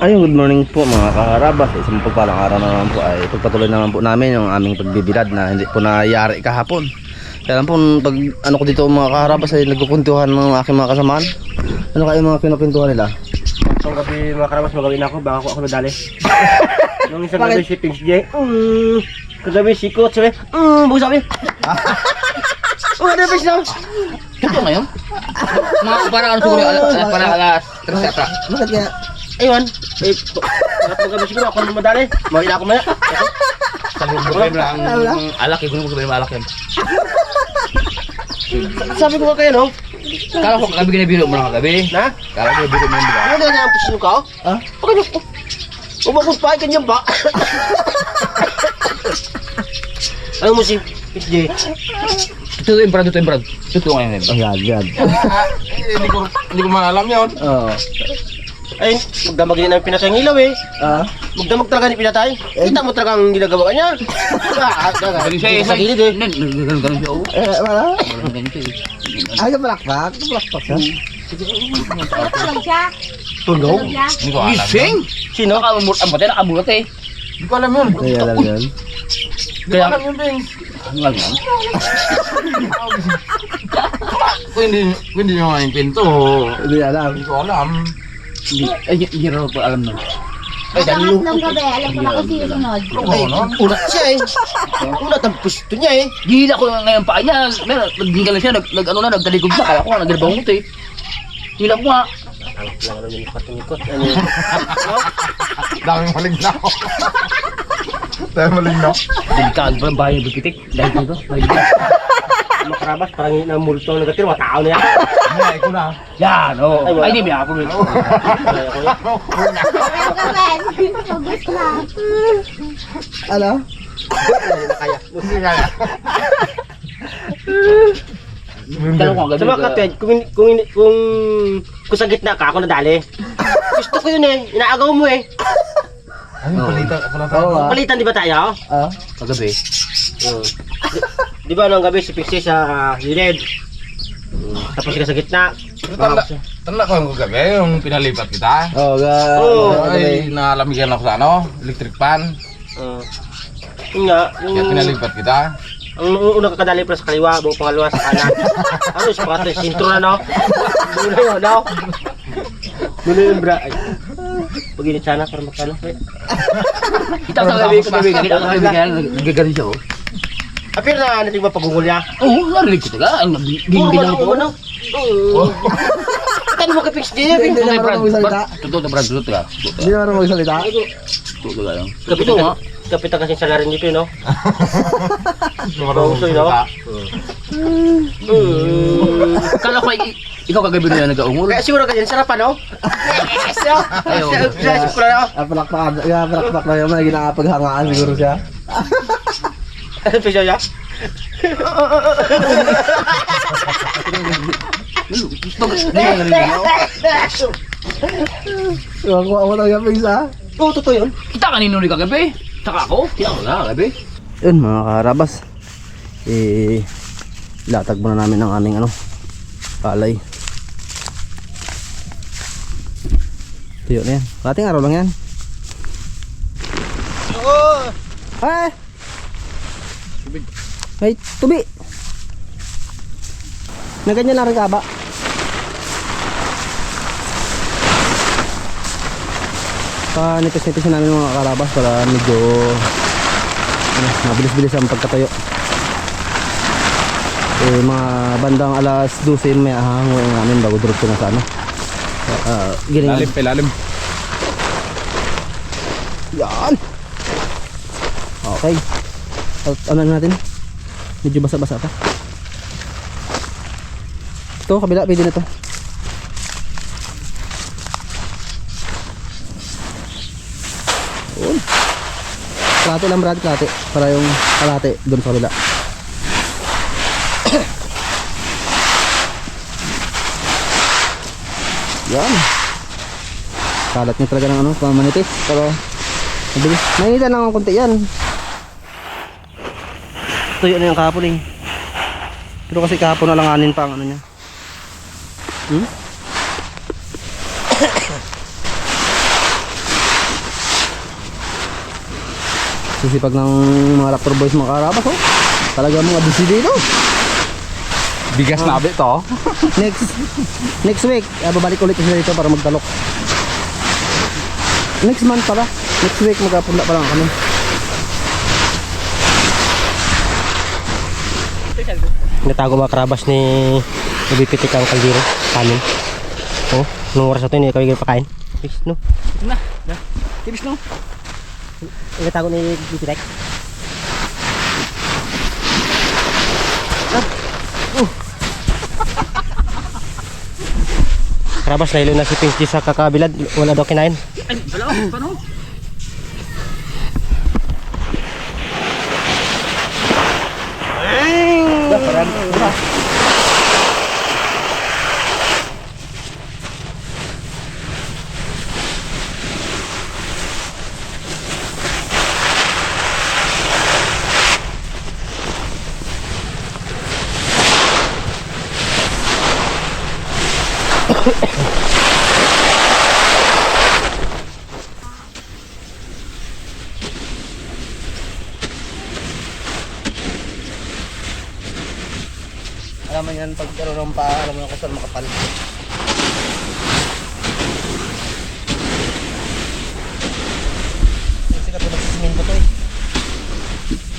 Ayun, good morning po mga kaharabas. Isang pagpalang araw na naman po ay pagpatuloy naman po namin yung aming pagbibilad na hindi po nayari kahapon. Kaya lang po, pag ano ko dito mga kaharabas ay nagkukuntuhan ng aking mga kasamaan. Ano kayo mga kinukwentuhan nila? Ang gabi mga karamas magawin ako, baka ako ako nadali. Nung isang gabi si Pings J, mm, kagabi si Coach sabi, mm, bukas sabi. Oh, ano Pings na? Ito ngayon? Mga parang ano siguro, alas, alas, parang alas 3 yata. Bakit kaya? Ayun, eh, bakit magabi siguro ako naman madali. Mawala ako maya. Sabi mo ba lang, alak, igunin mo mo alak yan. Sabi ko kayo, no? Kala ko kagabi ginabiro mo lang kagabi. Na? Kala ko ginabiro mo yun, di ba? Ano na ang pusin ko? Ah? Bakit ako? Umakot pa, ganyan ba? Alam mo si Pings J, Ito yung brad, ito yung brad. Ito ngayon yun. Ang yan, yan. Hindi ko, hindi ko maalam yun. Oo. ay, magdamag din ang pinatay ng ilaw eh. Ah? Magdamag talaga ni pinatay. Kita mo talaga ang ginagawa niya. Ah, Ganun siya eh. Sa gilid eh. Ganun, ganun, ganun siya. oh. Eh, wala? Ganun, siya eh. Ay. Kapalakpak siya. Tulog siya. Tulog. Hindi ko alam. Gising! Sino? Nakamumut, ang batay, nakamulat eh. Hindi ko alam yun. Ay, alam yan. Kaya, alam yun, Bing. Ano lang yan? Kung hindi, kung hindi nyo yung pinto, Hindi alam. hindi ko alam. Hindi, ay, hindi raw po alam nun. Ay, dali Ang ng gabi, alam ko na kung sino sunod. Ay, unat siya eh. Unat ang pusto niya eh. Gila ko ngayon pa niya. Meron, naggingal na siya, nag, ano na, nagtalikod na. Kala ko nga, nagdalabang muti. Gila ko nga. Ang lang ano yung patingikot. Ano Daming malignaw. Daming malignaw. Delikado pa ang bahay ng bipitik. Dahil dito, dahil dito. Makarabas, parang yung multo ang nagatir, mga tao na yan. Hindi, ko na. Yan, oo. Ay. Ay, di. Ay, ako na. Ano? Na kaya. Hindi na kaya. Tanong ko, gabi Sa mga katwed, kung, kung, kung, kung sa gitna ka, ako nadali. Gusto ko yun eh. Inaagaw mo eh. Ay, palita. Oo ah. Palitan di ba tayo? Ah? Kagabi. Oo. Di, di ba nung gabi si Pixie sa gilid? Mm, Tapos ka sa gitna. Tanda, tanda ko yung gabi, yung pinalipat kita. Oo, ga... Oo. ano Ay, nalamigan ako sa ano, electric fan. Uh, yun nga, yung, Kaya pinalipat kita. ang una kakadali pa sa kaliwa, buong pangalawa sa kanan. ano, sa pangatlo, sintro na, no? Dulo no? Dulo yun, bra. Ay. Pag-init sana para magkano. eh. Kita sa gabi, kagabi, kita sa gabi, kaya nagagaling siya, oh. Apir na, natin ba pagugol niya? Oo, narinig ko talaga. Ang ba ko. ano? Oo. Tanong mo kay Pixie, Hindi Pixie. na marunong magsalita. Totoo, Brad, totoo talaga. Hindi na marunong magsalita. Totoo talaga yun. Kapitan, Ito nga. kapitan kasi sa larin dito, no? Marunong Pauso, no? salita. Mm. Kala ko, i- ikaw kagabi na yan nag-aungol. Kaya siguro ganyan, sarap ano? Yes, no? Ayaw. Sa pula, no? Ah, palakpak. Yeah, palakpak na yun. May ginapaghangaan siguro siya. Ano pa siya? Gusto ko, hindi narinig ako. Iwan ko ako ng yaping sa. Oo, totoo yun. Kita kanino ni kagabi? Saka ako? Kita ko na kagabi. Yun mga karabas. Eh, latag muna namin ang aming ano, palay. Tuyo na yan. Kating araw lang yan. Oo. Ay! May tubi! Na ganyan lang rin ka ba? Panipis-nipis na namin mga karabas para medyo ano, mabilis-bilis ang pagkatayo. Eh, mga bandang alas 12 may ahangoy namin bago diretso na sa ano. Uh, giling Lalim, pelalim. yan. Okay. At ano na natin? Medyo basa-basa pa. Ito, kabila, pwede na to. Yun. Kalate lang brad, kalate. Para yung kalate doon sa kabila. Yan. Kalat niya talaga ng ano, pamanitis. Pero, mabilis. Mainita lang ang konti yan. Tuyo na yung kahapon eh. Pero kasi kahapon nalanganin pa ang ano niya. Hmm? Sisipag ng mga raptor boys mga karabas oh. Talaga mga busy dito. Bigas na abit to. Next next week, uh, babalik ulit sila dito para magtalok. Next month pala. Next week magkapunla pa lang kami. Natago mga karabas ni nabipitik ang kaldero kanin. Oh, nung oras na ito, hindi kami pakain. Fish, no? Na, na. Tibis no. Natago ni bipitik. Karabas na ilo na si Pinky sa kakabilad. Wala daw kinain. Ay, wala oh, paano? Alam mo yan, pag karoon ng pa, alam mo kung saan makapal. Kasi sila po nagsisiminto to eh.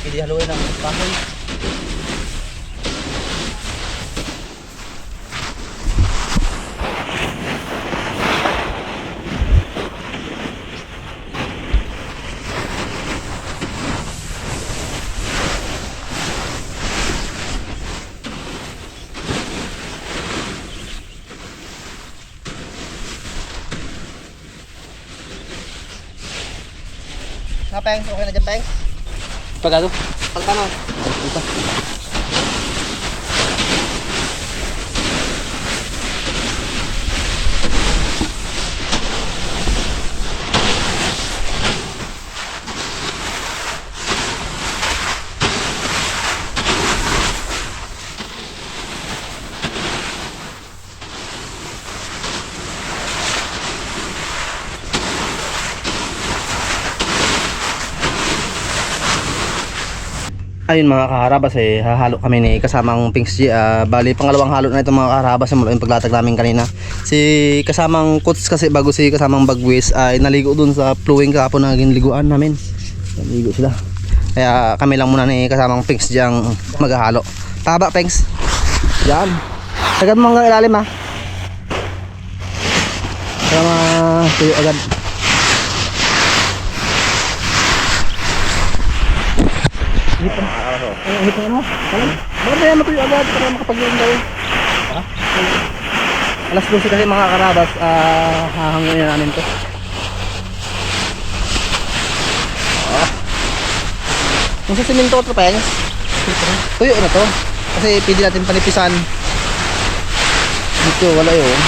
Pwede haluin ng kahoy. Pengs, okay na dyan, Pengs? Pagado. Palta na. Ayun mga kaharabas eh, hahalo kami ni kasamang Pinks G. Ah, bali, pangalawang halo na ito mga kaharabas mula yung paglatag namin kanina. Si kasamang Kuts kasi bago si kasamang Bagwis ay naligo dun sa flowing kahapon na naging liguan namin. Naligo sila. Kaya kami lang muna ni kasamang Pinks G ang maghahalo. Taba Pinks. Yan. Tagad mo hanggang ilalim ha. Para matuyo agad. Ay, hito mo. Alam, bakit na matuyo agad para makapag-iwan daw? Ha? Alas 12 kasi mga karabas, ah, hahangin na namin to. Ah. Kung sa siminto to, pengs, tuyo na to. Kasi pwede natin panipisan. Dito, wala yun.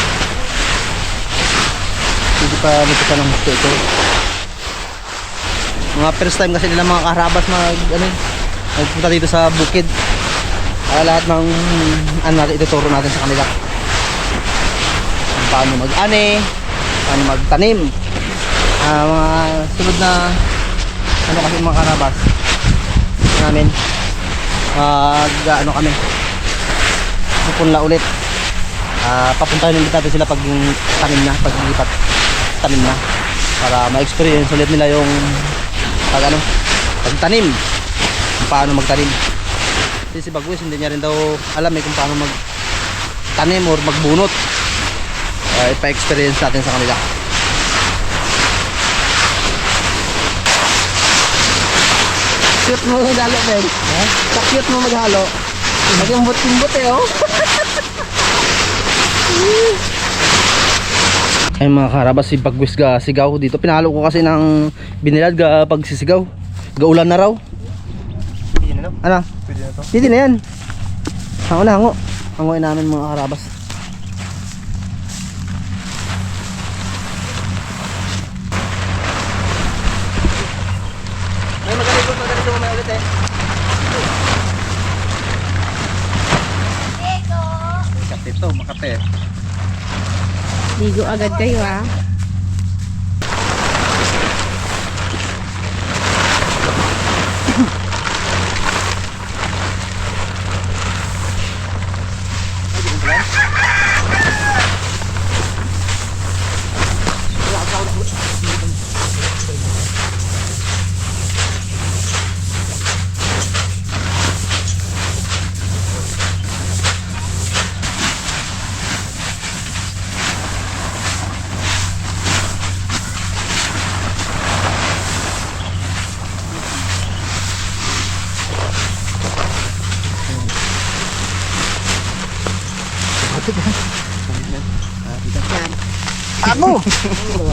Pwede pa nipisan ng gusto ito. Mga first time kasi nila mga karabas mag, ano yun, nagpunta dito sa bukid. Kaya lahat ng ano natin ituturo natin sa kanila. Paano mag-ani paano magtanim. Ah, mga sunod na ano kasi mga karabas namin. Mag ano kami. Pupunla ulit. Ah, papuntahin ulit natin sila pag tanim na pag lipat tanim na. Para ma-experience ulit nila yung pag ano pagtanim kung paano magtanim. Kasi si Bagwis hindi niya rin daw alam eh kung paano magtanim or magbunot. Uh, ipa-experience natin sa kanila. Cute mo maghalo, Ben. Ha? Sa cute mo maghalo. Naging bot-bot eh, oh. Ay mga karabas si Bagwis ga sigaw dito. Pinalo ko kasi ng binilad ga pagsisigaw. Gaulan na raw. Hindi na, no? Ano? Pwede na to. Hindi na yan. Hango na hango. Hangoin namin mga karabas. Ay magaling magaling mo ulit eh. Makate to, makate. Ligo agad kayo ah.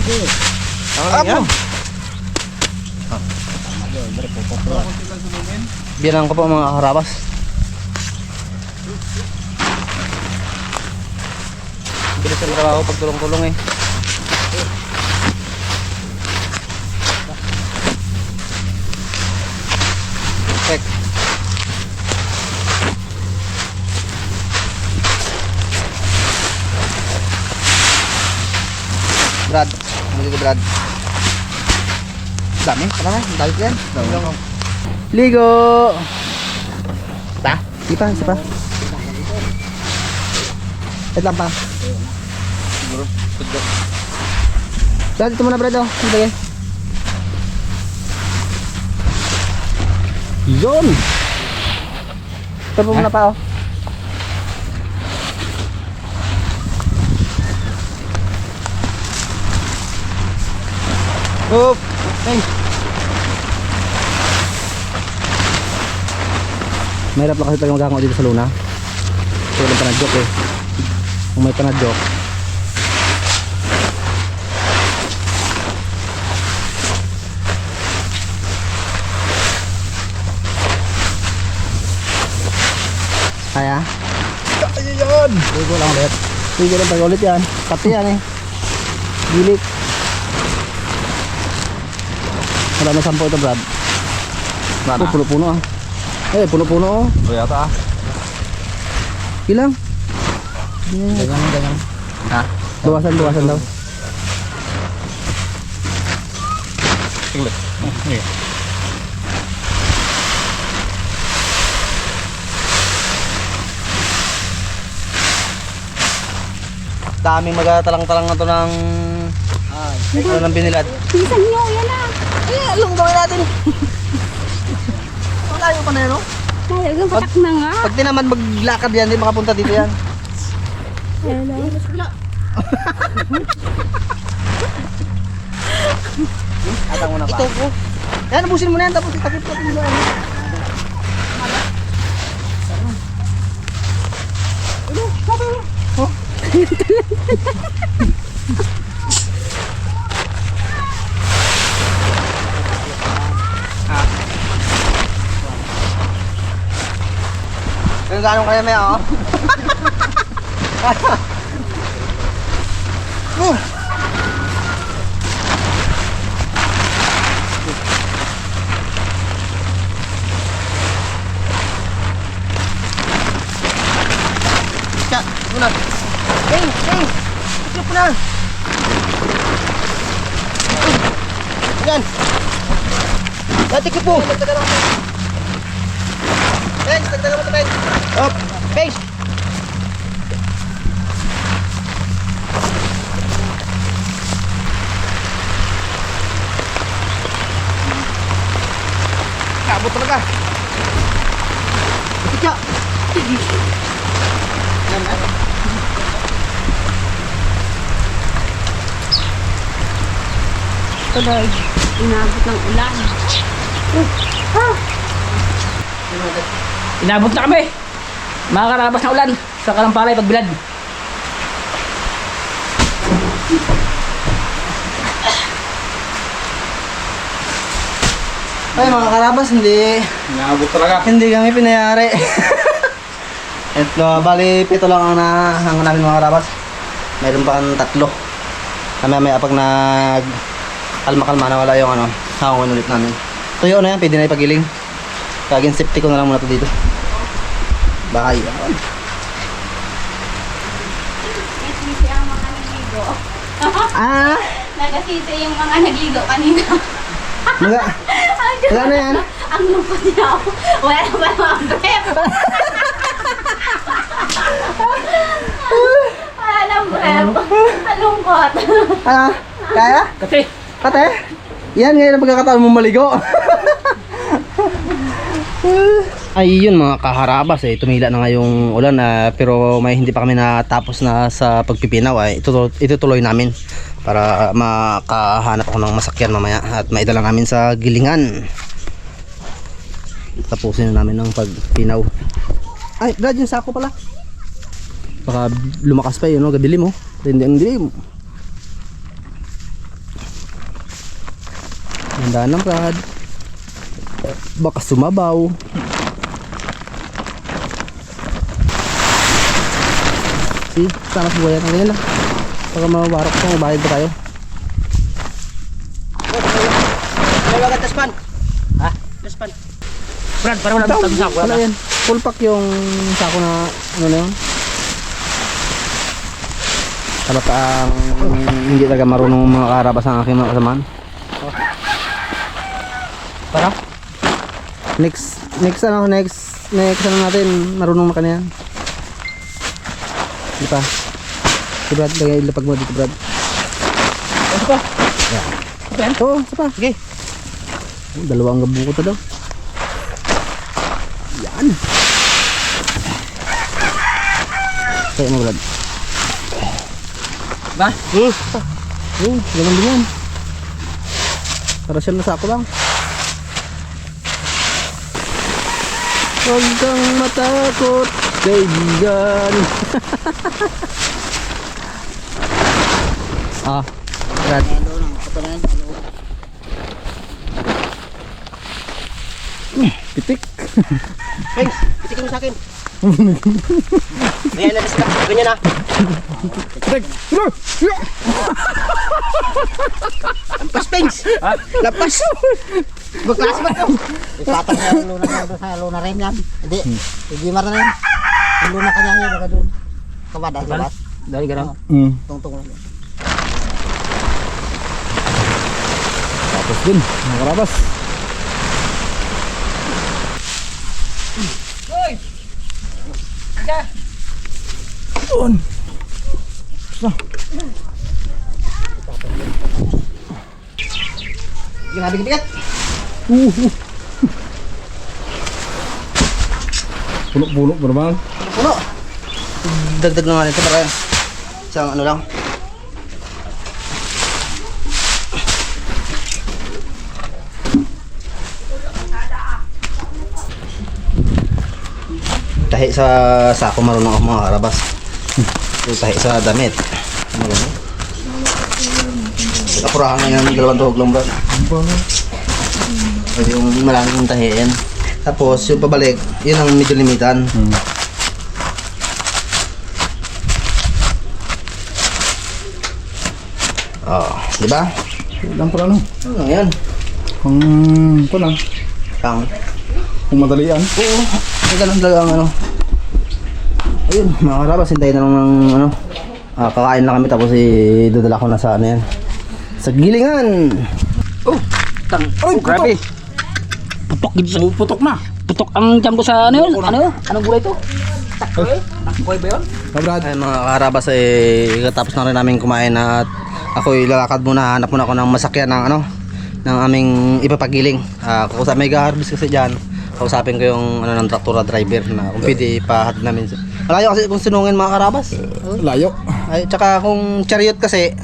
Amo! Bilang ko po mga karabas. Bilis ang trabaho pag tulong-tulong eh. Check. Brad, ano dito Brad? Dami, tara na, dami yan. Ligo! Ta? Di pa, isa pa. Wait lang pa. Brad, ito muna Brad oh. Ito yan. Yun! Ito muna pa oh. Oop! Hey! Mahirap lang kasi talaga magkakawa dito sa Luna. Kasi walang panadjok eh. Kung may panadjok. Kaya? Kaya yan! Ligo lang ulit. Ligo lang tayo ulit yan. Pati yan eh. Gilik. Wala na sampo ito Brad. Sana. Oh, puno-puno ah. Eh, puno-puno oh. Yata ah. Ilang? Ganyan, ganyan. Ha? Luwasan, luwasan daw. Tingnan. Okay. Daming magatalang-talang na to ng... Ano ng binilad. Pisan nyo, yan na. Natin. Malayo pa na yun, no? Talagang patak na nga. Pag di naman maglakad yan, di makapunta dito yan. Hello. Atang mo na pa. Ito po. Yan, abusin mo na yan, tapos itakip-takip mo na yan. Kung gaano kaya may ako. Siya, muna. Bing, bing. Tikip mo na. Yan. Yan, tikip mo. Bing, tagdagan mo ito, Bing. Up, Bing. Kabot talaga. Tikya. Yan, ah. Tuloy. Inabot ng ulan. Inabot na kami. Mga karabas na ulan sa Kalampalay pagbilad. Ay mga karabas, hindi Inaabot talaga. hindi kami pinayari. Ito, bali pito lang ang nahangon namin mga karabas. Mayroon pa kang tatlo. Kami may pag nag kalma-kalma na wala yung ano, hangon ulit namin. Tuyo na yan, pwede na ipagiling. Kagin safety ko na lang muna to dito. Baka yun. Nagsisi ang mga nagligo. Ah! Nagasisi yung mga nagligo kanina. Mga, Ang wala na yan. Ang lungkot niya ako. Wala na ba mga breath? Wala na breath. Ang lungkot. Ah, kaya? Kasi, Kate? Yan ngayon ang pagkakataon mo maligo. Ay yun mga kaharabas eh, tumila na nga yung ulan na pero may hindi pa kami natapos na sa pagpipinaw ay itutuloy, itutuloy namin para makahanap ako ng masakyan mamaya at maidala namin sa gilingan. Tapusin na namin ng pagpinaw. Ay, Brad, yung sako pala. Baka lumakas pa yun, no? Gadilim, oh. Hindi ang dilim. Handa ng Brad. Baka sumabaw. Si, sana sa buhayan. Ang lang. Baka mababarok pa, mabayad pa tayo. May mga taspan. Ha? Taspan. Brad, parang wala tayong sako. Wala yan. Full pack yung sako na ano na yun. Dapat ang hindi talaga marunong mga karabas ang aking mga kasamaan. Para? Next, next ano, next, next ano natin, marunong na kanyan. Di pa. Si Brad, lagay ilapag mo dito Brad. Ano pa? Yan. Oo, isa pa. Sige. Dalawang gabuko to daw. Yan. Kaya mo Brad. Ba? Oo, ganun din yan. Para siya nasa ako lang. Huwag kang matakot, kaibigan. ah. Hmm, Pitik. Peng, itikin mo sa akin. Ayan na sila. Ganyan na. Lampas, Pengs. Lampas. Magklase ba ito? Ipatang sa luna na doon sa luna rin yan. Hindi, hindi mara na yan. Yung luna kanya yun, naga doon. Kabada, ka lang. Hmm. Tungtong lang. Tapos din, mga karabas. Doon. Basta. Grabe bigat. Puno-puno naman. Puno. Dagdag na nga nito para isang ano lang. Tahi sa sako marunong ako mga karabas. Tahi sa damit. Marunong. Apurahan na yung dalawang tuhog lang bro. Pwede yung maraming tahiin. Tapos yung pabalik, yun ang medyo limitan. Oh, di ba? Lang pa ano. Ano yan? Kung ito lang. Pang. Kung madalian. Oo, may ganun talaga ang ano. Ayun, mga karabas, hintayin na lang ng ano. Ah, kakain lang kami tapos idadala ko na sa ano yan. Sa gilingan. Oh, tang. Oh, grabe. Putok gid sa putok na. Putok ang tiyan ko sa ano yun? Ano yun? Anong gulay to? Takboy? Takboy ba yun? Brad. Ay mga karabas, eh, katapos na rin namin kumain at ako ilalakad muna, hanap muna ako ng masakyan ng ano, ng aming ipapagiling. Ah, uh, may harvest kasi dyan. Kausapin ko yung ano ng traktora driver na kung pwede ipahatid namin. Malayo kasi kung sinungin mga karabas. Layo. Ay, tsaka kung chariot kasi,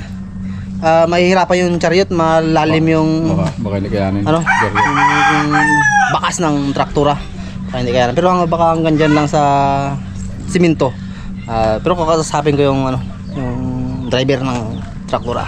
ah, mahihirapan yung chariot, malalim yung Baka, baka hindi kayanin. ano, yung, bakas ng traktura. Kaya hindi kaya. Pero ang baka hanggang dyan lang sa simento. Ah, pero kakasapin ko yung ano, yung driver ng traktura.